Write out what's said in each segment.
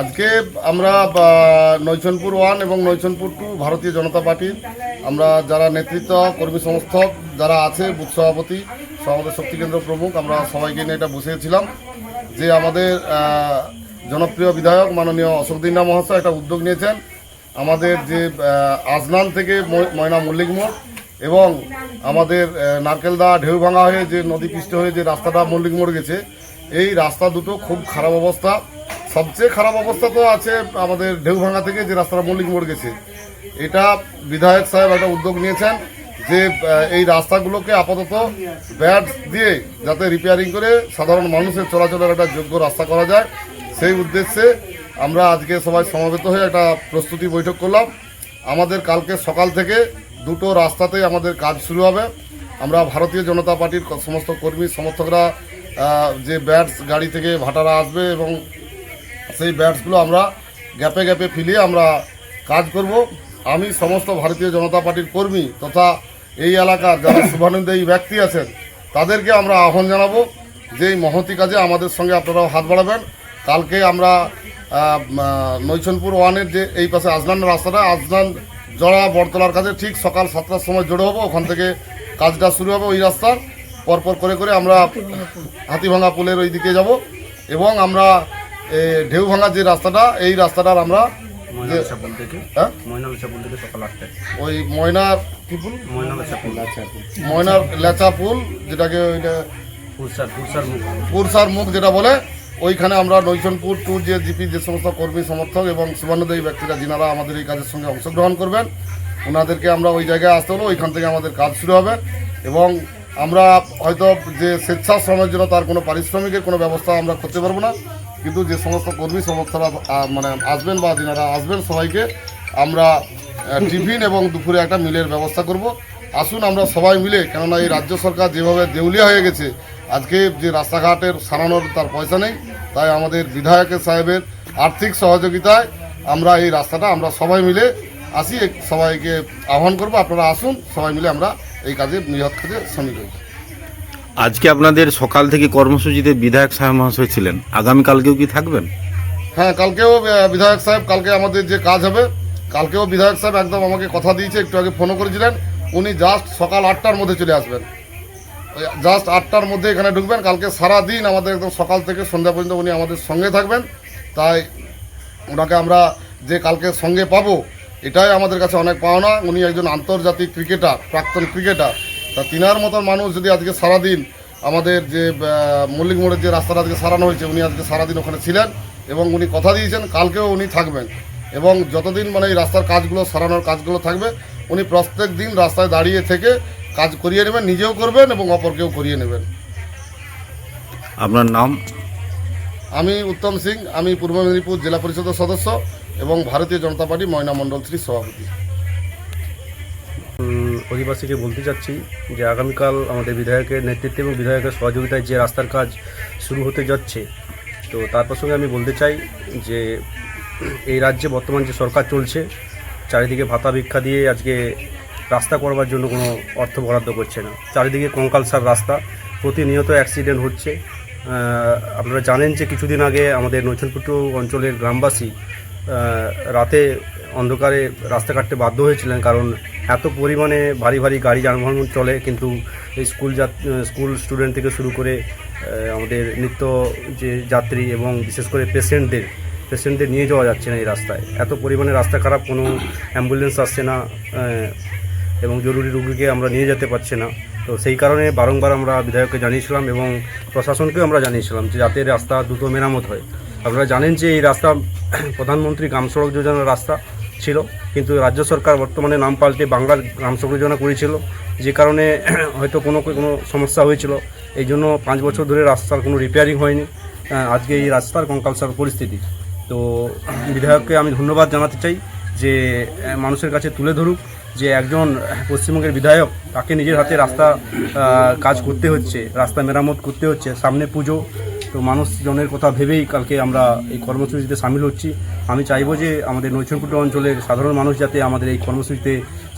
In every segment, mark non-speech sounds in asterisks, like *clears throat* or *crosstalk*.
আজকে আমরা নৈচনপুর ওয়ান এবং নৈচনপুর টু ভারতীয় জনতা পার্টির আমরা যারা নেতৃত্ব, কর্মী সমর্থক, যারা আছে, বুথ সভাপতি, সমাবেশ শক্তি কেন্দ্র প্রমুখ, আমরা সবাইকে নিয়ে এটা বসেছিলাম যে আমাদের জনপ্রিয় বিধায়ক মাননীয় অশোক দিন্না মহাশয় একটা উদ্যোগ নিয়েছেন। আমাদের যে আজনান থেকে ময়না মল্লিক মোড় এবং আমাদের নারকেলদা ঢেউ ভাঙা হয়ে যে নদী পৃষ্ঠ হয়ে যে রাস্তাটা মল্লিক মোড় গেছে, এই রাস্তা দুটো খুব খারাপ অবস্থা। সবচেয়ে খারাপ অবস্থা তো আছে আমাদের ঢেউ ভাঙা থেকে যে রাস্তাটা মল্লিক মোড় গেছে। এটা বিধায়ক সাহেব একটা উদ্যোগ নিয়েছেন যে এই রাস্তাগুলোকে আপাতত ব্যাট দিয়ে যাতে রিপেয়ারিং করে সাধারণ মানুষের চলাচলের একটা যোগ্য রাস্তা করা যায়। সেই উদ্দেশ্যে আমরা আজকে সবাই সমবেত হয়ে একটা প্রস্তুতি বৈঠক করলাম। আমাদের কালকে সকাল থেকে দুটো রাস্তাতেই আমাদের কাজ শুরু হবে। আমরা ভারতীয় জনতা পার্টির সমস্ত কর্মী সমর্থকরা যে ব্যাটস গাড়ি থেকে ভাটারা আসবে এবং সেই ব্যাটসগুলো আমরা গ্যাপে গ্যাপে ফিলিয়ে আমরা কাজ করব। আমি সমস্ত ভারতীয় জনতা পার্টির কর্মী তথা এই এলাকার যারা *coughs* শুভানুদেয়ী ব্যক্তি আছেন তাদেরকে আমরা আহ্বান জানাব যে এই মহতি কাজে আমাদের সঙ্গে আপনারাও হাত বাড়াবেন। কালকে আমরা নৈচনপুর ওয়ানের যে এই পাশে আজনান রাস্তাটা আজনান জড়া বটতলার কাছে ঠিক সকাল সাতটার সময় জড়ো হব। ওখান থেকে কাজটা শুরু হবে ওই রাস্তার। পরপর করে করে আমরা হাতিভাঙা পুলের ওই দিকে যাব। এবং আমরা ঢেউ ভাঙা যে রাস্তাটা এই রাস্তাটার আমরা হ্যাঁ? ওই ময়নার কি পুল? ময়নার লেচা পুল যেটাকে ওইটা পুরসার মুখ। মুখ যেটা বলে ওইখানে আমরা নৈচনপুর টু যে জিপি যে সমস্ত কর্মী সমর্থক এবং সুবর্ণদেবী ব্যক্তিরা যিনারা আমাদের এই কাজের সঙ্গে অংশগ্রহণ করবেন ওনাদেরকে আমরা ওই জায়গায় আসতে হলো ওইখান থেকে আমাদের কাজ শুরু হবে এবং আমরা হয়তো যে স্বেচ্ছাশ্রমের জন্য তার কোনো পারিশ্রমিকের কোনো ব্যবস্থা আমরা করতে পারব না। কিন্তু যে সমস্ত কর্মী আহ, মানে আসবেন বা যিনারা আসবেন সবাইকে আমরা টিফিন এবং দুপুরে একটা মিলের ব্যবস্থা করব। আসুন আমরা সবাই মিলে কেননা এই রাজ্য সরকার যেভাবে দেউলিয়া হয়ে গেছে আজকে যে রাস্তাঘাটের সারানোর তার পয়সা নেই তাই আমাদের বিধায়কের সাহেবের আর্থিক সহযোগিতায় আমরা এই রাস্তাটা আমরা সবাই মিলে আসি সবাইকে আহ্বান করব। আপনারা আসুন সবাই মিলে আমরা এই কাজে বৃহৎ কাজে শ্রমিক হই। আজকে আপনাদের সকাল থেকে কর্মসূচিতে বিধায়ক সাহেব মহাশয় ছিলেন। আগামীকালকেও কি থাকবেন? হ্যাঁ কালকেও বিধায়ক সাহেব, কালকে আমাদের যে কাজ হবে, কালকেও বিধায়ক সাহেব একদম আমাকে কথা দিয়েছে, একটু আগে ফোনও করেছিলেন। উনি জাস্ট সকাল আটটার মধ্যে চলে আসবেন। জাস্ট আটটার মধ্যে এখানে ঢুকবেন। কালকে সারা দিন আমাদের একদম সকাল থেকে সন্ধ্যা পর্যন্ত উনি আমাদের সঙ্গে থাকবেন। তাই ওনাকে আমরা যে কালকে সঙ্গে পাবো, এটাই আমাদের কাছে অনেক পাওনা। উনি একজন আন্তর্জাতিক ক্রিকেটার, প্রাক্তন ক্রিকেটার। তা তিনার মতন মানুষ যদি আজকে সারাদিন আমাদের যে মল্লিক মোড়ের যে রাস্তাটা আজকে সারানো হয়েছে উনি আজকে সারাদিন ওখানে ছিলেন এবং উনি কথা দিয়েছেন কালকেও উনি থাকবেন। এবং যতদিন মানে এই রাস্তার কাজগুলো সারানোর কাজগুলো থাকবে উনি প্রত্যেক দিন রাস্তায় দাঁড়িয়ে থেকে কাজ করিয়ে নেবেন নিজেও করবেন এবং অপরকেও করিয়ে নেবেন। আপনার নাম? আমি উত্তম সিং আমি পূর্ব মেদিনীপুর জেলা পরিষদের সদস্য এবং ভারতীয় জনতা পার্টি ময়না মণ্ডল শ্রী সভাপতি। অধিবাসীকে বলতে চাচ্ছি যে আগামীকাল আমাদের বিধায়কের নেতৃত্বে এবং বিধায়কের সহযোগিতায় যে রাস্তার কাজ শুরু হতে যাচ্ছে, তো তার প্রসঙ্গে আমি বলতে চাই যে এই রাজ্যে বর্তমান যে সরকার চলছে, চারিদিকে ভাতা ভিক্ষা দিয়ে আজকে রাস্তা করবার জন্য কোনো অর্থ বরাদ্দ করছে না। চারিদিকে কঙ্কালসার রাস্তা, প্রতিনিয়ত অ্যাক্সিডেন্ট হচ্ছে। আপনারা জানেন যে কিছুদিন আগে আমাদের নৈচনপুটু অঞ্চলের গ্রামবাসী রাতে অন্ধকারে রাস্তা কাটতে বাধ্য হয়েছিলেন কারণ এত পরিমাণে ভারী ভারী গাড়ি যানবাহন চলে, কিন্তু এই স্কুল স্কুল স্টুডেন্ট থেকে শুরু করে আমাদের নিত্য যে যাত্রী এবং বিশেষ করে পেশেন্টদের পেশেন্টদের নিয়ে যাওয়া যাচ্ছে না এই রাস্তায়। এত পরিমাণে রাস্তা খারাপ, কোনো অ্যাম্বুলেন্স আসছে না এবং জরুরি রুগীকে আমরা নিয়ে যেতে পারছি না। তো সেই কারণে বারংবার আমরা বিধায়ককে জানিয়েছিলাম এবং প্রশাসনকেও আমরা জানিয়েছিলাম যে যাতে রাস্তা দ্রুত মেরামত হয়। আপনারা জানেন যে এই রাস্তা প্রধানমন্ত্রী গ্রাম সড়ক যোজনার রাস্তা ছিল, কিন্তু রাজ্য সরকার বর্তমানে নাম পাল্টে বাংলার গ্রাম সড়ক যোজনা করেছিল, যে কারণে *clears throat* হয়তো কোনো কোনো সমস্যা হয়েছিল। এই জন্য পাঁচ বছর ধরে রাস্তার কোনো রিপেয়ারিং হয়নি। আজকে এই রাস্তার কঙ্কালসার পরিস্থিতি। তো, বিধায়ককে আমি ধন্যবাদ জানাতে চাই যে মানুষের কাছে তুলে ধরুক যে একজন পশ্চিমবঙ্গের বিধায়ক, তাকে নিজের হাতে রাস্তা কাজ করতে হচ্ছে, রাস্তা মেরামত করতে হচ্ছে, সামনে পুজো তো মানুষজনের কথা ভেবেই কালকে আমরা এই কর্মসূচিতে সামিল হচ্ছি। আমি চাইব যে আমাদের নৈচনকুটো অঞ্চলের সাধারণ মানুষ যাতে আমাদের এই কর্মসূচিতে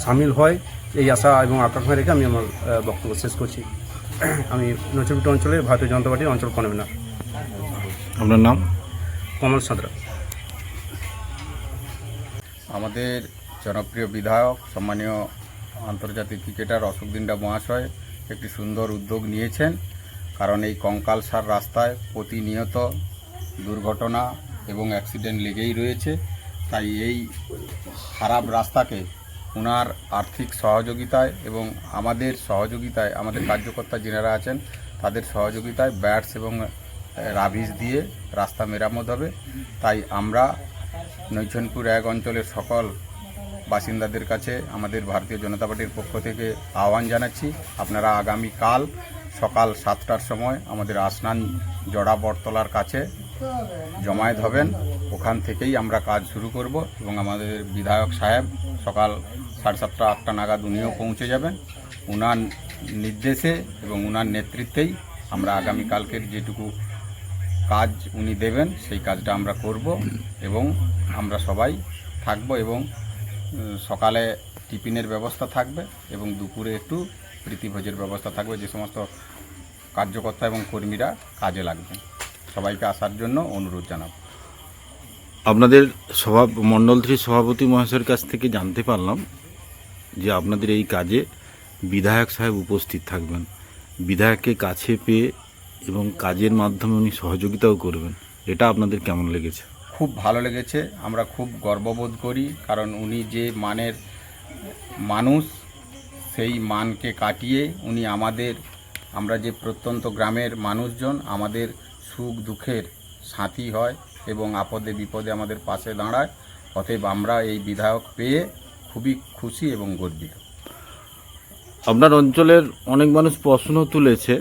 সামিল হয় এই আশা এবং আকাঙ্ক্ষা রেখে আমি আমার বক্তব্য শেষ করছি। আমি নৈচনকুটো অঞ্চলের ভারতীয় জনতা পার্টির অঞ্চল কনভেনার। আপনার নাম? কমল সাঁতরা। আমাদের জনপ্রিয় বিধায়ক সম্মানীয় আন্তর্জাতিক ক্রিকেটার অশোক দিন্ডা মহাশয় একটি সুন্দর উদ্যোগ নিয়েছেন। কারণ এই কঙ্কালসার রাস্তায় প্রতিনিয়ত দুর্ঘটনা এবং অ্যাক্সিডেন্ট লেগেই রয়েছে। তাই এই খারাপ রাস্তাকে ওনার আর্থিক সহযোগিতায় এবং আমাদের সহযোগিতায়, আমাদের কার্যকর্তা যারা আছেন, তাদের সহযোগিতায় ব্যাটস এবং রাভিস দিয়ে রাস্তা মেরামত হবে। তাই আমরা নৈছনপুর এক অঞ্চলের সকল বাসিন্দাদের কাছে আমাদের ভারতীয় জনতা পার্টির পক্ষ থেকে আহ্বান জানাচ্ছি। আপনারা আগামী কাল সকাল সাতটার সময় আমাদের আসনান জড়া বটতলার কাছে জমায়েত হবেন। ওখান থেকেই আমরা কাজ শুরু করব এবং আমাদের বিধায়ক সাহেব সকাল সাড়ে সাতটা, আটটা নাগাদ উনিও পৌঁছে যাবেন। উনার নির্দেশে এবং উনার নেতৃত্বেই আমরা আগামীকালকের যেটুকু কাজ উনি দেবেন, সেই কাজটা আমরা করব এবং আমরা সবাই থাকব এবং সকালে টিফিনের ব্যবস্থা থাকবে এবং দুপুরে একটু প্রীতিভোজের ব্যবস্থা থাকবে যে সমস্ত কার্যকর্তা এবং কর্মীরা কাজে লাগবে। সবাইকে আসার জন্য অনুরোধ জানাব। আপনাদের সভা মণ্ডল থ্রি সভাপতি মহাশয়ের কাছ থেকে জানতে পারলাম যে আপনাদের এই কাজে বিধায়ক সাহেব উপস্থিত থাকবেন। বিধায়ককে কাছে পেয়ে এবং কাজের মাধ্যমে উনি সহযোগিতাও করবেন। এটা আপনাদের কেমন লেগেছে? খুব ভালো লেগেছে। আমরা খুব গর্ববোধ করি কারণ উনি যে মানের মানুষ সেই মানকে কাটিয়ে উনি আমাদের আমরা যে প্রত্যন্ত গ্রামের মানুষজন আমাদের সুখ দুঃখের সাথী হয় এবং আপদে বিপদে আমাদের পাশে দাঁড়ায় অতএব আমরা এই বিধায়ক পেয়ে খুবই খুশি এবং গর্বিত। আপনার অঞ্চলের অনেক মানুষ প্রশ্ন তুলেছে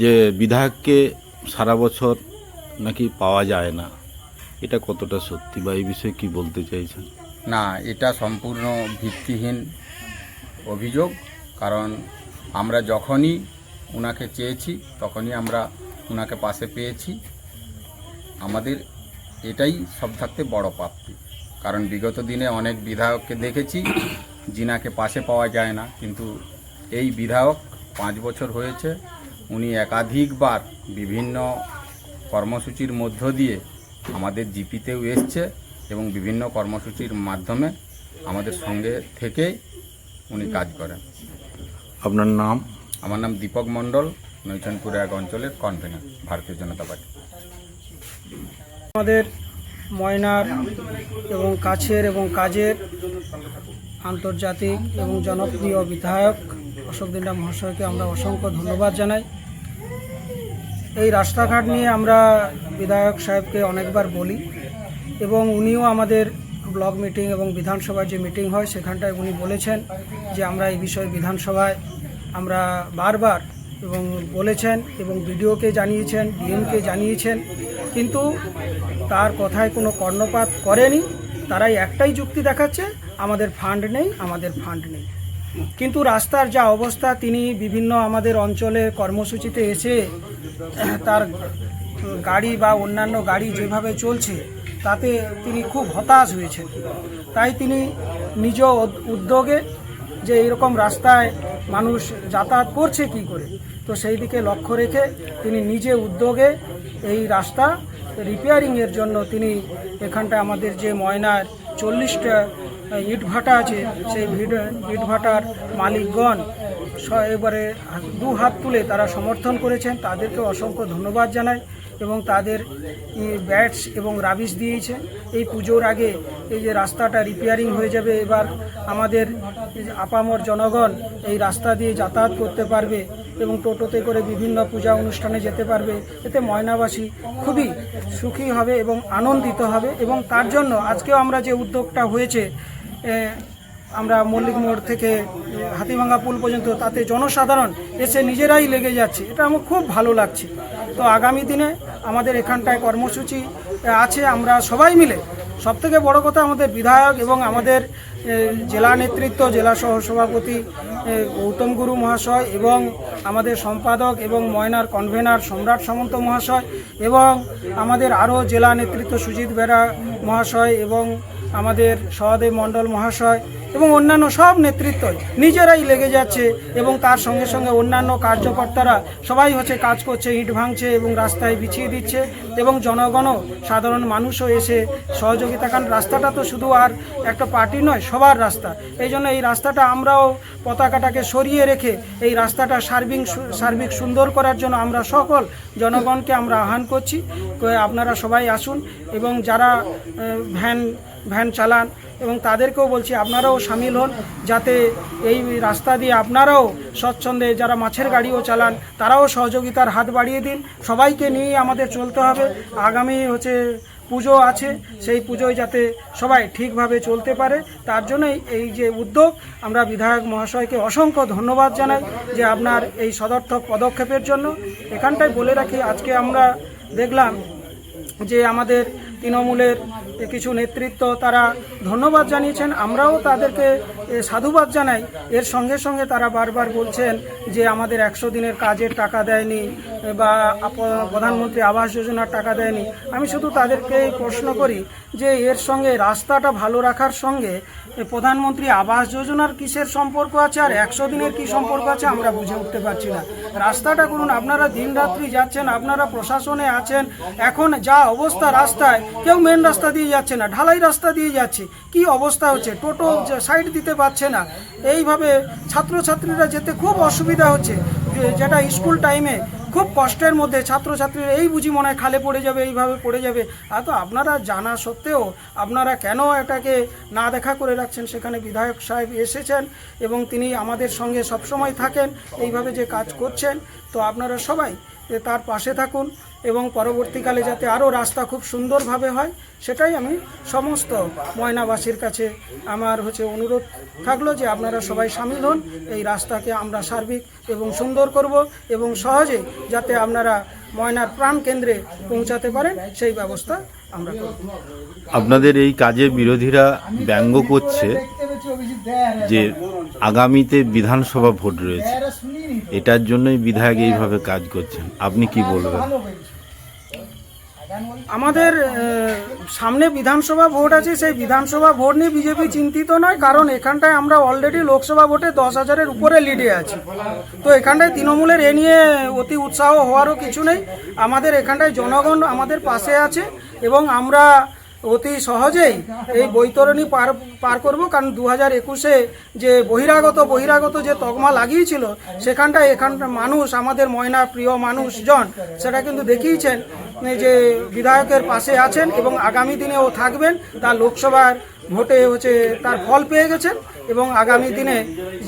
যে বিধায়ককে সারা বছর নাকি পাওয়া যায় না। এটা কতটা সত্যি বা এই বিষয়ে কি বলতে চাইছেন? না এটা সম্পূর্ণ ভিত্তিহীন অভিযোগ, কারণ আমরা যখনই ওনাকে চেয়েছি, তখনই আমরা ওনাকে পাশে পেয়েছি। আমাদের এটাই সব থাকতে বড় প্রাপ্তি কারণ বিগত দিনে অনেক বিধায়ককে দেখেছি যিনাকে পাশে পাওয়া যায় না। কিন্তু এই বিধায়ক পাঁচ বছর হয়েছে, উনি একাধিকবার বিভিন্ন কর্মসূচির মধ্য দিয়ে আমাদের জিপিতেও এসছে এবং বিভিন্ন কর্মসূচির মাধ্যমে আমাদের সঙ্গে থেকে উনি কাজ করেন। আপনার নাম? আমার নাম দীপক মণ্ডল নৈচনপুর এক অঞ্চলের কনভেনার ভারতীয় জনতা পার্টি। আমাদের ময়নার এবং কাছের এবং কাজের আন্তর্জাতিক এবং জনপ্রিয় বিধায়ক অশোক দিন্ডা মহাশয়কে আমরা অসংখ্য ধন্যবাদ জানাই। এই রাস্তাঘাট নিয়ে আমরা বিধায়ক সাহেবকে অনেকবার বলি এবং উনিও আমাদের ব্লক মিটিং এবং বিধানসভার যে মিটিং হয় সেখানটায় উনি বলেছেন যে আমরা এই বিষয়ে বিধানসভায় আমরা বারবার এবং বলেছেন এবং বিডিওকে জানিয়েছেন, ডিএমকে জানিয়েছেন, কিন্তু তার কথায় কোনো কর্ণপাত করেনি। তারাই একটাই যুক্তি দেখাচ্ছে, আমাদের ফান্ড নেই, আমাদের ফান্ড নেই। কিন্তু রাস্তার যা অবস্থা, তিনি বিভিন্ন আমাদের অঞ্চলে কর্মসূচিতে এসে তার গাড়ি বা অন্যান্য গাড়ি যেভাবে চলছে তাতে তিনি খুব হতাশ হয়েছেন। তাই তিনি নিজ উদ্যোগে যে এরকম রাস্তায় মানুষ যাতায়াত করছে কি করে, তো সেই দিকে লক্ষ্য রেখে তিনি নিজে উদ্যোগে এই রাস্তা রিপেয়ারিংয়ের জন্য তিনি এখানটা আমাদের যে ময়নার চল্লিশটা ইট ভাটা আছে, সেই ভিড- ইট ভাটার মালিকগণ এবারে দু হাত তুলে তারা সমর্থন করেছেন। তাদেরকে অসংখ্য ধন্যবাদ জানাই। এবং তাদের ব্যাটস এবং রাবিশ দিয়েছে। এই পুজোর আগে এই যে রাস্তাটা রিপেয়ারিং হয়ে যাবে, এবার আমাদের আপামর জনগণ এই রাস্তা দিয়ে যাতায়াত করতে পারবে এবং টোটোতে করে বিভিন্ন পূজা অনুষ্ঠানে যেতে পারবে। এতে ময়নাবাসী খুবই সুখী হবে এবং আনন্দিত হবে এবং তার জন্য আজকেও আমরা যে উদ্যোগটা হয়েছে আমরা মল্লিক মোড় থেকে হাতিভাঙ্গা পুল পর্যন্ত, তাতে জনসাধারণ এসে নিজেরাই লেগে যাচ্ছে। এটা আমার খুব ভালো লাগছে। তো আগামী দিনে আমাদের এখানটায় কর্মসূচি আছে, আমরা সবাই মিলে। সবথেকে বড় কথা আমাদের বিধায়ক এবং আমাদের জেলা নেতৃত্ব, জেলা সহসভাপতি গৌতম গুরু মহাশয় এবং আমাদের সম্পাদক এবং ময়নার কনভেনার সম্রাট সামন্ত মহাশয় এবং আমাদের আরও জেলা নেতৃত্ব সুজিত বেরা মহাশয় এবং আমাদের সহদেব মণ্ডল মহাশয় এবং অন্যান্য সব নেতৃত্ব নিজেরাই লেগে যাচ্ছে এবং তার সঙ্গে সঙ্গে অন্যান্য কার্যকর্তারা সবাই হচ্ছে কাজ করছে, ইট ভাঙছে এবং রাস্তায় বিছিয়ে দিচ্ছে এবং জনগণও সাধারণ মানুষও এসে সহযোগিতা কারণ রাস্তাটা তো শুধু আর একটা পার্টি নয়, সবার রাস্তা। এই জন্য এই রাস্তাটা আমরাও পতাকাটাকে সরিয়ে রেখে এই রাস্তাটা সার্বিক সার্বিক সুন্দর করার জন্য আমরা সকল জনগণকে আমরা আহ্বান করছি। আপনারা সবাই আসুন এবং যারা ভ্যান ভ্যান চালান এবং তাদেরকেও বলছি, আপনারাও সামিল হন যাতে এই রাস্তা দিয়ে আপনারাও স্বচ্ছন্দে যারা মাছের গাড়িও চালান, তারাও সহযোগিতার হাত বাড়িয়ে দিন। সবাইকে নিয়ে আমাদের চলতে হবে। আগামী হচ্ছে পুজো আছে, সেই পুজোয় যাতে সবাই ঠিকভাবে চলতে পারে। তার জন্যই এই যে উদ্যোগ, আমরা বিধায়ক মহাশয়কে অসংখ্য ধন্যবাদ জানাই যে আপনার এই সদর্থক পদক্ষেপের জন্য। এখানটায় বলে রাখি, আজকে আমরা দেখলাম যে আমাদের তৃণমূলের কিছু নেতৃত্ব তারা ধন্যবাদ জানিয়েছেন। আমরাও তাদেরকে সাধুবাদ জানাই। এর সঙ্গে সঙ্গে তারা বারবার বলছেন যে আমাদের একশো দিনের কাজের টাকা দেয়নি বা প্রধানমন্ত্রী আবাস যোজনার টাকা দেয়নি। আমি শুধু তাদেরকে প্রশ্ন করি যে এর সঙ্গে রাস্তাটা ভালো রাখার সঙ্গে প্রধানমন্ত্রী আবাস যোজনার কিসের সম্পর্ক আছে আর একশো দিনের কি সম্পর্ক আছে আমরা বুঝে উঠতে পারছি না। রাস্তাটা করুন, আপনারা দিনরাত্রি যাচ্ছেন, আপনারা প্রশাসনে আছেন, এখন যা অবস্থা রাস্তায় কেউ মেন রাস্তা দিয়ে যাচ্ছে না, ঢালাই রাস্তা দিয়ে যাচ্ছে। কি অবস্থা হচ্ছে? টোটো সাইড দিতে পারছে না। এইভাবে ছাত্রছাত্রীরা যেতে খুব অসুবিধা হচ্ছে। যেটা স্কুল টাইমে খুব কষ্টের মধ্যে ছাত্রছাত্রীরা এই বুঝি মনে হয় খালে পড়ে যাবে, এইভাবে পড়ে যাবে। আর তো আপনারা জানা সত্ত্বেও আপনারা কেন এটাকে না দেখা করে রাখছেন? সেখানে বিধায়ক সাহেব এসেছেন এবং তিনি আমাদের সঙ্গে সবসময় থাকেন। এইভাবে যে কাজ করছেন, তো আপনারা সবাই তার পাশে থাকুন। এবং পরবর্তীকালে যাতে আরও রাস্তা খুব সুন্দরভাবে হয়, সেটাই আমি সমস্ত ময়নাবাসীর কাছে আমার হচ্ছে অনুরোধ থাকল যে আপনারা সবাই সামিল হন, এই রাস্তাকে আমরা সার্বিক এবং সুন্দর করব এবং সহজে যাতে আপনারা ময়নার প্রাণ কেন্দ্রে পৌঁছাতে পারেন, সেই ব্যবস্থা আমরা করব। আপনাদের এই কাজে বিরোধীরা ব্যঙ্গ করছে যে আগামীতে বিধানসভা ভোট রয়েছে। এটার জন্যই বিধায়ক এইভাবে কাজ করছেন। আপনি কি বলবেন? আমাদের সামনে বিধানসভা ভোট আছে, সেই বিধানসভা ভোট নিয়ে বিজেপি চিন্তিত নয়, কারণ এখানটায় আমরা অলরেডি লোকসভা ভোটে দশ হাজারের উপরে লিডে আছি। তো এখানটায় তৃণমূলের এ নিয়ে অতি উৎসাহ হওয়ারও কিছু নেই। আমাদের এখানটায় জনগণ আমাদের পাশে আছে এবং আমরা অতি সহজেই এই বৈতরণী পার পার করব, কারণ দু হাজার একুশে যে বহিরাগত বহিরাগত যে তকমা লাগিয়েছিল, সেখানটায় এখানকার মানুষ, আমাদের ময়না প্রিয় মানুষজন, সেটা কিন্তু দেখিয়েছেন। যে বিধায়কের পাশে আছেন এবং আগামী দিনেও থাকবেন তার লোকসভার ভোটে হচ্ছে তার ফল পেয়ে গেছেন। এবং আগামী দিনে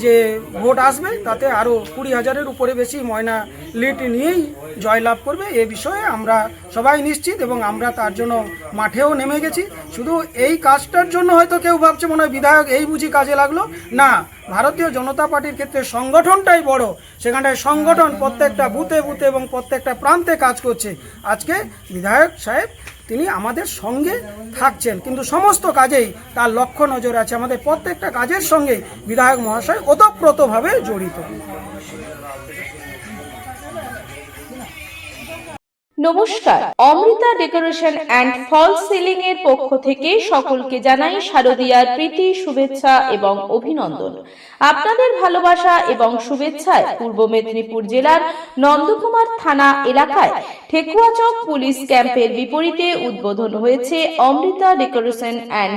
যে ভোট আসবে, তাতে আরও কুড়ি হাজারের উপরে বেশি ময়না লিড নিয়েই জয়লাভ করবে। এ বিষয়ে আমরা সবাই নিশ্চিত এবং আমরা তার জন্য মাঠেও নেমে গেছি। শুধু এই কাজটার জন্য হয়তো কেউ ভাবছে মনে হয় বিধায়ক এই বুঝি কাজে লাগল। না, ভারতীয় জনতা পার্টির ক্ষেত্রে সংগঠনটাই বড়। সেখানটায় সংগঠন প্রত্যেকটা বুথে বুথে এবং প্রত্যেকটা প্রান্তে কাজ করছে। আজকে বিধায়ক সাহেব তিনি আমাদের সঙ্গে থাকছেন। কিন্তু সমস্ত কাজেই তার লক্ষ্য নজর আছে। আমাদের প্রত্যেকটা কাজের সঙ্গে বিধায়ক মহাশয় ওতপ্রোতভাবে জড়িত। নমস্কার। Amrita decoration and false ceiling এর পক্ষ থেকে সকলকে জানাই শারদীয়ার প্রীতি, শুভেচ্ছা এবং অভিনন্দন। আপনাদের ভালোবাসা এবং শুভেচ্ছায় পূর্ব মেদিনীপুর জেলার নন্দকুমার থানা এলাকায় ঠেকুয়াচক পুলিশ ক্যাম্পের বিপরীতে উদ্বোধন হয়েছে Amrita decoration and